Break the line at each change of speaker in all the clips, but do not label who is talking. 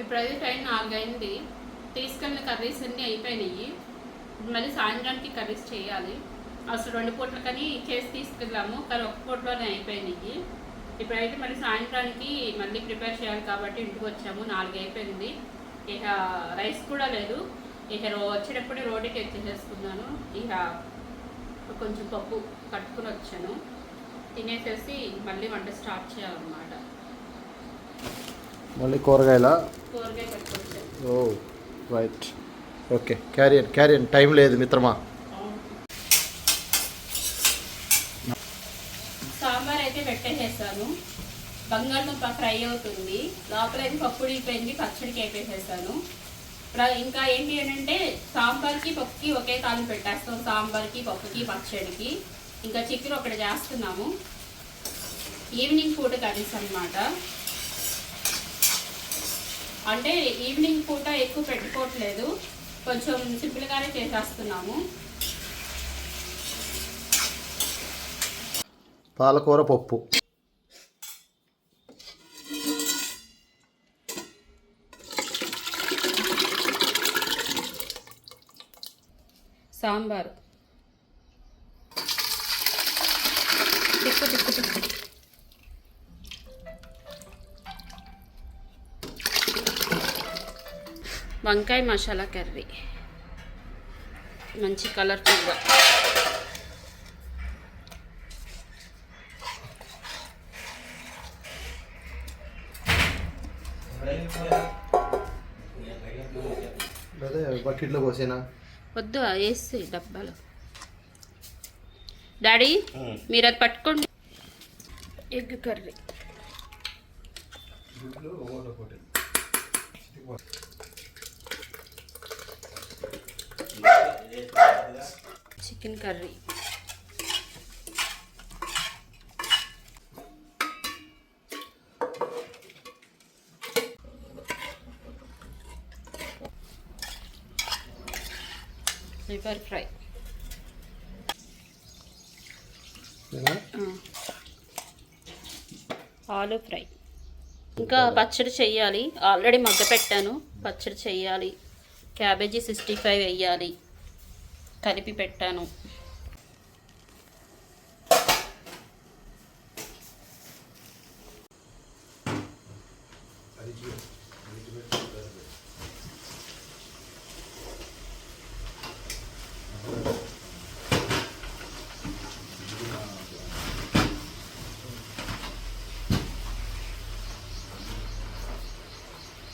ఇప్పుడైతే టైం నాలుగైంది తీసుకెళ్ళిన కర్రీస్ అన్నీ అయిపోయినాయి. మళ్ళీ సాయంత్రానికి కర్రీస్ చేయాలి. అసలు రెండు పూటలకని చేసి తీసుకెళ్ళాము కానీ ఒక పూటలోనే అయిపోయినాయి. ఇప్పుడైతే మళ్ళీ సాయంత్రానికి మళ్ళీ ప్రిపేర్ చేయాలి కాబట్టి ఇంటికి వచ్చాము. నాలుగు అయిపోయింది. ఇక రైస్ కూడా లేదు. ఇక రో వచ్చేటప్పుడు రోటీకి ఎత్తేసేసుకున్నాను ఇక కొంచెం పప్పు కట్టుకుని వచ్చాను. తినేసేసి మళ్ళీ వంట స్టార్ట్ చేయాలన్నమాట.
మళ్ళీ కూరగాయల? ఓ రైట్. ఓకే క్యారియన్ క్యారియన్ టైం లేదు మిత్రమా?
సాంబార్ అయితే పెట్టేసేసాను బంగాళదుంప ఫ్రై అవుతుంది. లోపల అయితే పప్పు ఉడికిపోయింది పచ్చడికి అయిపోసేసాను ఇంకా ఏంటి అని అంటే సాంబార్కి పప్పుకి ఒకే తాళం పెట్టేస్తాం. సాంబార్కి పప్పుకి పచ్చడికి. ఇంకా చికెన్ ఒకటి చేస్తున్నాము. ఈవినింగ్ పూట కర్రీస్ అన్నమాట. అంటే ఈవినింగ్ పూట ఎక్కువ పెట్టుకోవట్లేదు. కొంచెం సింపుల్గానే చేసేస్తున్నాము.
పాలకూర పప్పు.
సాంబారు. వంకాయ మసాలా కర్రీ. మంచి కలర్ఫుల్గా
బకెట్లో పోసేనా
వద్దు వేసి డబ్బాలో. డాడీ మీరు అది పట్టుకోండి. Egg curry. Chicken curry. Liver fry aloo fry. ఇంకా పచ్చడి చెయ్యాలి. ఆల్రెడీ మగ్గ పెట్టాను పచ్చడి చెయ్యాలి. క్యాబేజీ సిక్స్టీ ఫైవ్ వేయాలి. కలిపి పెట్టాను.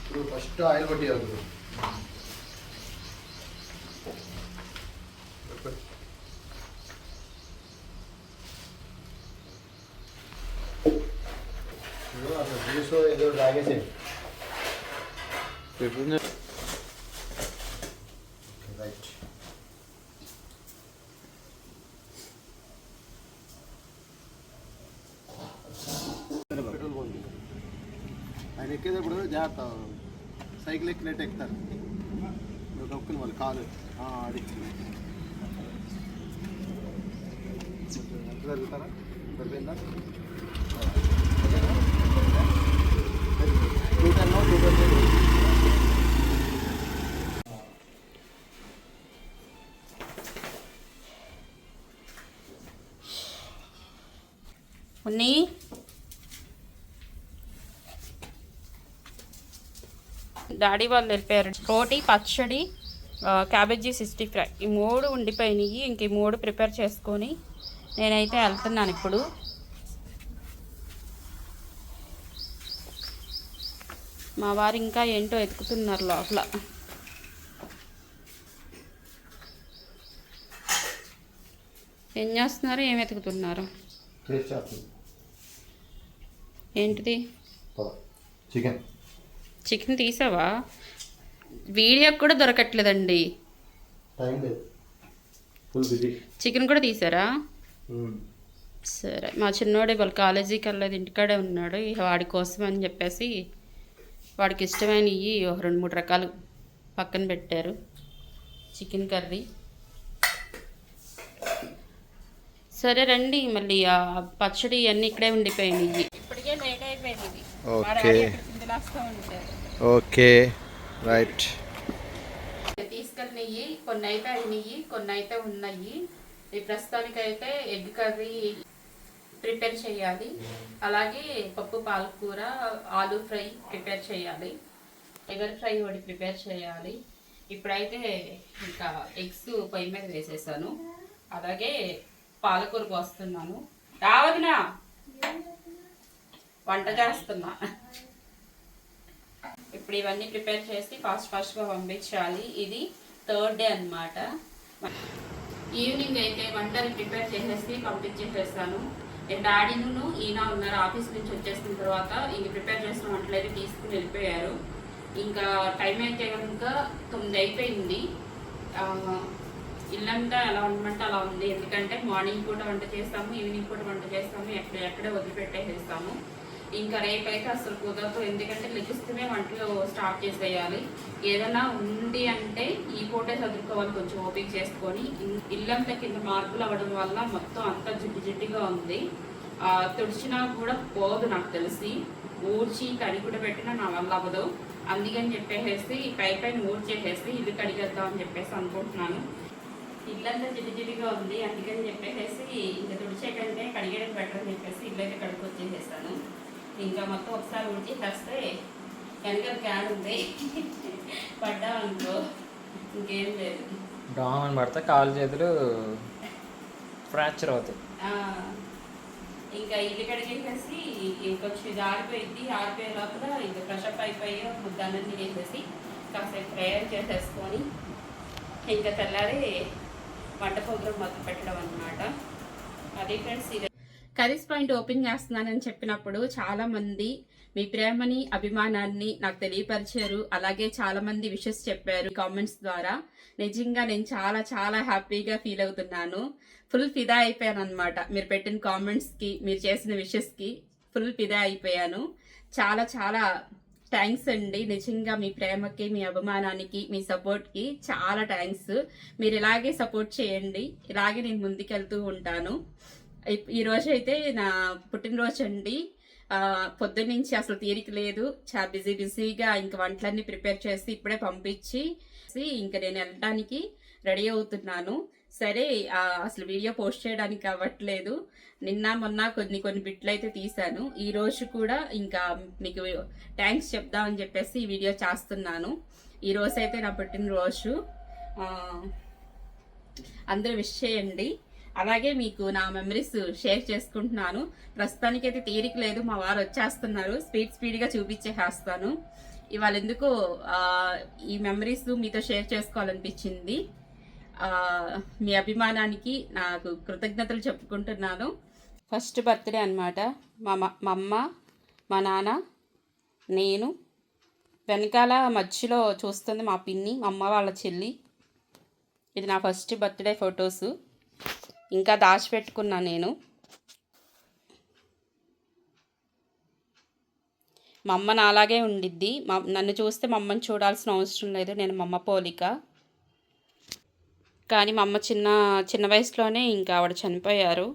ఇప్పుడు ఫస్ట్ ఆయిల్ కొట్టేయాలి. రైట్ పెట్రోల్ బంక్ ఆయన ఎక్కేటప్పుడు జాగ్రత్త సైకిల్ ఎక్కినట్టు ఎక్కుతారు. నువ్వు కప్పుకుని వాళ్ళు కాలు అది ఎంత జరుగుతారా? సరిపోయిందా
ఉన్ని డాడీ వాళ్ళు వెళ్ళిపోయారు. రోటీ పచ్చడి క్యాబేజీ సిక్స్టీ ఫ్రై. ఈ మూడు ఉండిపోయినాయి. ఇంక ఈ మూడు ప్రిపేర్ చేసుకొని నేనైతే వెళ్తున్నాను ఇప్పుడు. మా వారు ఇంకా ఏంటో ఎతుకుతున్నారు లోపల. ఏం చేస్తున్నారు? ఏం
చేస్తుంది
ఏంటిది?
చికెన్
చికెన్ తీసావా? వీడియో కూడా దొరకట్లేదండి. చికెన్ కూడా తీసారా? సరే. మా చిన్నోడు ఇవాళ కాలేజీకి వెళ్ళలేదు ఇంటికాడే ఉన్నాడు. ఇక వాడి కోసం అని చెప్పేసి వాడికి ఇష్టమైనవి ఒక రెండు మూడు రకాలు పక్కన పెట్టారు. చికెన్ కర్రీ సరే రండి మళ్ళీ పచ్చడి అన్నీ ఇక్కడే ఉండిపోయినాయి.
ఓకే. ఓకే రైట్
తీసుకెళ్ళినవి కొన్ని అయితే అయినాయి కొన్ని అయితే ఉన్నాయి ఈ ప్రస్తుతానికైతే ఎగ్ కర్రీ ప్రిపేర్ చేయాలి. అలాగే పప్పు పాలకూర ఆలూ ఫ్రై ప్రిపేర్ చేయాలి. ఎవర్ ఫ్రై ఒకటి ప్రిపేర్ చేయాలి. ఇప్పుడైతే ఇంకా ఎగ్స్ పొయ్యి మీద వేసేసాను. అలాగే పాలకూర పోస్తున్నాను రావదినా! వంట చేస్తున్నా. ఇప్పుడు ఇవన్నీ ప్రిపేర్ చేసి ఫాస్ట్ ఫాస్ట్గా పంపించాలి ఇది థర్డ్ డే అన్నమాట. ఈవినింగ్ అయితే వంటని ప్రిపేర్ చేసేసి పంపించేసేస్తాను నేను డాడీను ఈయన ఉన్నారు ఆఫీస్ నుంచి వచ్చేసిన తర్వాత ఇంక ప్రిపేర్ చేసిన వంటలు అయితే తీసుకుని వెళ్ళిపోయారు. ఇంకా టైం అయితే కనుక తొమ్మిది అయిపోయింది. ఇల్లంతా ఎలా ఉండమంటే అలా ఉంది. ఎందుకంటే మార్నింగ్ పూట వంట చేస్తాము ఈవినింగ్ పూట వంట చేస్తాము ఎక్కడ ఎక్కడే వదిలిపెట్టేసేస్తాము. ఇంకా రేపైతే అసలు కుదరదు. ఎందుకంటే లెగిస్తూనే వంటలు స్టార్ట్ చేసేయాలి. ఏదైనా ఉంది అంటే ఈ పూటే చదువుకోవాలి కొంచెం ఓపిక చేసుకొని. ఇల్లంతా కింద మార్పులు అవ్వడం వల్ల మొత్తం అంతా జిడ్డు జిడ్డుగా ఉంది. తుడిచినా కూడా పోదు నాకు తెలిసి. ఊడ్చి కడిగి కూడా పెట్టినా నా వల్ల అవ్వదు. అందుకని చెప్పేసి పై పైన ఊడ్చేసేసి ఇల్లు కడిగేద్దాం అని చెప్పేసి అనుకుంటున్నాను. ఇల్లంతా జిడి జిడిగా ఉంది. అందుకని చెప్పేసి ఇంకా తుడిచే కంటే కడిగేయడం బెటర్ అని చెప్పేసి ఇల్లు అయితే కడుక్కొచ్చేసేసాను. ఇంకా మొత్తం ఒకసారి ఊడ్చి చేస్తే వెనకాల క్యాన్ ఉంది. పడ్డా అనుకో ఇంకేం లేదు.
డామని పడితే కాలు చేతులు ఫ్రాక్చర్ అవుతాయి.
ఇంకా ఇల్లు కడిగేసేసి ఇంకొచ్చి ఆరిపోయింది ఆరిపోయే లోపల ఇంకా ఫ్రెషప్ అయిపోయి ముద్దన్నీ వేసేసి కాసేపు ప్రేయర్ చేసేసుకొని ఇంకా తెల్లారి వంట ప్రోగ్రామ్ మొదలు పెట్టడం అనమాట అది ఫ్రెండ్స్ ఇది కరీస్ పాయింట్ ఓపెన్ చేస్తున్నానని చెప్పినప్పుడు చాలా మంది మీ ప్రేమని అభిమానాన్ని నాకు తెలియపరిచారు. అలాగే చాలా మంది విషెస్ చెప్పారు కామెంట్స్ ద్వారా. నిజంగా నేను చాలా చాలా హ్యాపీగా ఫీల్ అవుతున్నాను. ఫుల్ ఫిదా అయిపోయాను అనమాట మీరు పెట్టిన కామెంట్స్కి మీరు చేసిన విషెస్కి ఫుల్ ఫిదా అయిపోయాను. చాలా చాలా థ్యాంక్స్ అండి. నిజంగా మీ ప్రేమకి మీ అభిమానానికి మీ సపోర్ట్కి చాలా థ్యాంక్స్. మీరు ఇలాగే సపోర్ట్ చేయండి. ఇలాగే నేను ముందుకెళ్తూ ఉంటాను. ఈరోజు ఈ అయితే నా పుట్టినరోజు అండి పొద్దున్నుంచి అసలు తీరిక లేదు. చాలా బిజీ బిజీగా ఇంక వంటలన్నీ ప్రిపేర్ చేసి ఇప్పుడే పంపించి ఇంకా నేను వెళ్ళడానికి రెడీ అవుతున్నాను. సరే అసలు వీడియో పోస్ట్ చేయడానికి అవ్వట్లేదు. నిన్న మొన్న కొన్ని కొన్ని బిట్లు అయితే తీశాను. ఈ రోజు కూడా ఇంకా మీకు థ్యాంక్స్ చెప్దామని చెప్పేసి ఈ వీడియో చేస్తున్నాను. ఈ రోజు అయితే నా పుట్టినరోజు. అందరూ విష్ చేయండి. అలాగే మీకు నా మెమరీస్ షేర్ చేసుకుంటున్నాను. ప్రస్తుతానికైతే తీరిక లేదు మా వారు వచ్చేస్తున్నారు. స్పీడ్ స్పీడ్గా చూపించేసేస్తాను ఇవాళ ఎందుకో ఈ మెమరీస్ మీతో షేర్ చేసుకోవాలనిపించింది. మీ అభిమానానికి నాకు కృతజ్ఞతలు చెప్పుకుంటున్నాను. ఫస్ట్ బర్త్డే అనమాట మా మా అమ్మ మా నాన్న నేను. వెనకాల మధ్యలో చూస్తుంది మా పిన్ని మా అమ్మ వాళ్ళ చెల్లి. ఇది నా ఫస్ట్ బర్త్డే ఫొటోస్ ఇంకా దాచిపెట్టుకున్నా నేను. మా అమ్మ నాలాగే ఉండిద్ది. మా నన్ను చూస్తే మా అమ్మని చూడాల్సిన అవసరం లేదు. నేను మా అమ్మ పోలిక. కానీ మా అమ్మ చిన్న చిన్న వయసులోనే ఇంకా ఆవిడ చనిపోయారు.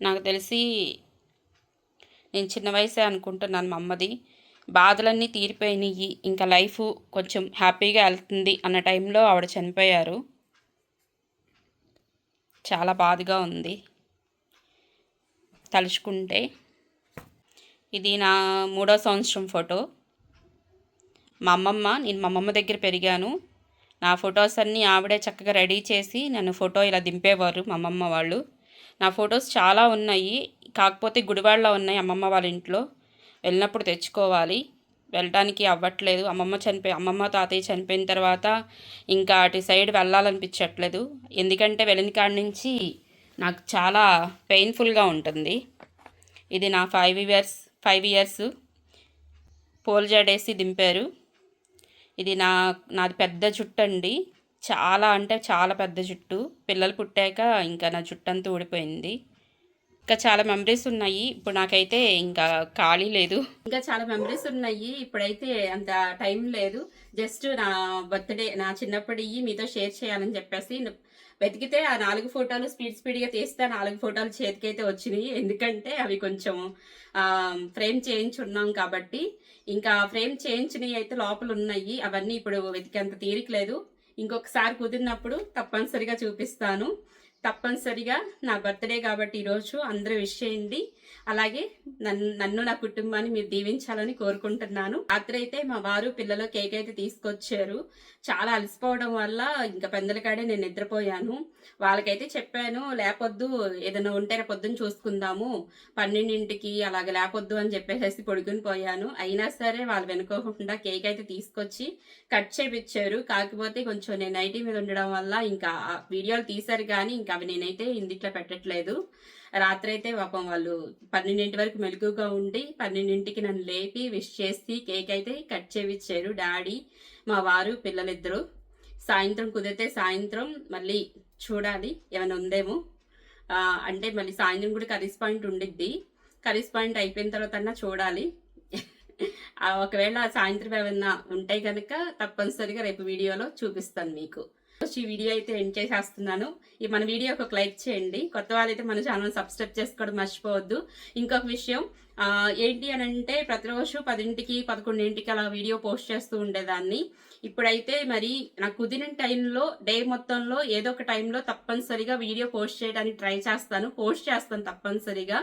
నాకు తెలిసి నేను చిన్న వయసే అనుకుంటున్నాను మా అమ్మది. బాధలన్నీ తీరిపోయినాయి ఇంకా లైఫ్ కొంచెం హ్యాపీగా వెళ్తుంది అన్న టైంలో ఆవిడ చనిపోయారు. చాలా బాధగా ఉంది. తలుచుకుంటే. ఇది నా మూడో సంవత్సరం ఫోటో. మా అమ్మమ్మ నేను మా అమ్మమ్మ దగ్గర పెరిగాను. నా ఫొటోస్ అన్నీ ఆవిడే చక్కగా రెడీ చేసి నన్ను ఫోటో ఇలా దింపేవారు మా అమ్మమ్మ వాళ్ళు. నా ఫొటోస్ చాలా ఉన్నాయి. కాకపోతే గుడివాడలో ఉన్నాయి అమ్మమ్మ వాళ్ళ ఇంట్లో. వెళ్ళినప్పుడు తెచ్చుకోవాలి. వెళ్ళటానికి అవ్వట్లేదు. అమ్మమ్మ చనిపోయి అమ్మమ్మ తాతయ్య చనిపోయిన తర్వాత ఇంకా అటు సైడ్ వెళ్ళాలనిపించట్లేదు. ఎందుకంటే వెళ్ళిన కాడి నుంచి నాకు చాలా పెయిన్ఫుల్గా ఉంటుంది. ఇది నా ఫైవ్ ఇయర్స్ ఫైవ్ ఇయర్స్ పోల్ జడేసి దింపారు. ఇది నా నాది పెద్ద జుట్టు అండి చాలా అంటే చాలా పెద్ద జుట్టు. పిల్లలు పుట్టాక ఇంకా నా జుట్టు అంతా ఊడిపోయింది. ఇంకా చాలా మెమరీస్ ఉన్నాయి. ఇప్పుడు నాకైతే ఇంకా ఖాళీ లేదు. ఇంకా చాలా మెమరీస్ ఉన్నాయి. ఇప్పుడైతే అంత టైం లేదు. జస్ట్ నా బర్త్డే నా చిన్నప్పటి మీతో షేర్ చేయాలని చెప్పేసి వెతికితే ఆ నాలుగు ఫోటోలు స్పీడ్ స్పీడ్గా తీస్తే ఆ నాలుగు ఫోటోలు చేతికైతే వచ్చినాయి. ఎందుకంటే అవి కొంచెం ఫ్రేమ్ చేయించున్నాం కాబట్టి. ఇంకా ఫ్రేమ్ చేయించినవి అయితే లోపల ఉన్నాయి. అవన్నీ ఇప్పుడు వెతికేంత తీరిక లేదు. ఇంకొకసారి కుదిరినప్పుడు తప్పనిసరిగా చూపిస్తాను. తప్పనిసరిగా నా బర్త్డే కాబట్టి ఈరోజు అందరూ విష్ చేయండి. అలాగే నన్ను నన్ను నా కుటుంబాన్ని మీరు దీవించాలని కోరుకుంటున్నాను. రాత్రి అయితే మా వారు పిల్లలు కేక్ అయితే తీసుకొచ్చారు. చాలా అలసిపోవడం వల్ల ఇంకా పెందలకాడే నేను నిద్రపోయాను. వాళ్ళకైతే చెప్పాను లేపొద్దు ఏదైనా ఉంటే పొద్దున్న చూసుకుందాము. పన్నెండింటికి అలాగే లేపొద్దు అని చెప్పేసి పొడుగుని పోయాను. అయినా సరే వాళ్ళు వెనుకోకుండా కేక్ అయితే తీసుకొచ్చి కట్ చేపించారు కాకపోతే కొంచెం నేను నైటీ మీద ఉండడం వల్ల ఇంకా ఆ వీడియోలు తీశారు కానీ ఇంకా అవి నేనైతే ఇందిట్లో పెట్టట్లేదు. రాత్రి అయితే పాపం వాళ్ళు పన్నెండింటి వరకు మెలుగుగా ఉండి పన్నెండింటికి నన్ను లేపి విష్ చేసి కేక్ అయితే కట్ చేయించారు డాడీ మా వారు పిల్లలిద్దరూ. సాయంత్రం కుదిరితే సాయంత్రం మళ్ళీ చూడాలి ఏమైనా ఉందేమో. అంటే మళ్ళీ సాయంత్రం కూడా కర్రీస్ పాయింట్ ఉండిద్ది. కర్రీస్ పాయింట్ అయిపోయిన తర్వాత అన్నా చూడాలి. ఒకవేళ సాయంత్రం ఏమైనా ఉంటే కనుక తప్పనిసరిగా రేపు వీడియోలో చూపిస్తాను మీకు. ఈ వీడియో అయితే ఎండ్ చేసేస్తున్నాను. ఈ మన వీడియో ఒక లైక్ చేయండి. కొత్త వాళ్ళైతే మన ఛానల్ సబ్స్క్రైబ్ చేసుకోవడం మర్చిపోవద్దు. ఇంకొక విషయం ఏంటి అని అంటే ప్రతిరోజు పదింటికి పదకొండింటికి అలా వీడియో పోస్ట్ చేస్తూ ఉండేదాన్ని. ఇప్పుడైతే మరి నాకు కుదిరిన టైంలో డే మొత్తంలో ఏదో ఒక టైంలో తప్పనిసరిగా వీడియో పోస్ట్ చేయడానికి ట్రై చేస్తాను. పోస్ట్ చేస్తాను తప్పనిసరిగా.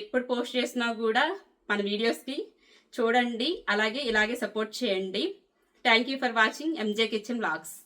ఎప్పుడు పోస్ట్ చేసినా కూడా మన వీడియోస్కి చూడండి. అలాగే ఇలాగే సపోర్ట్ చేయండి. Thank you for watching MJ kitchen blogs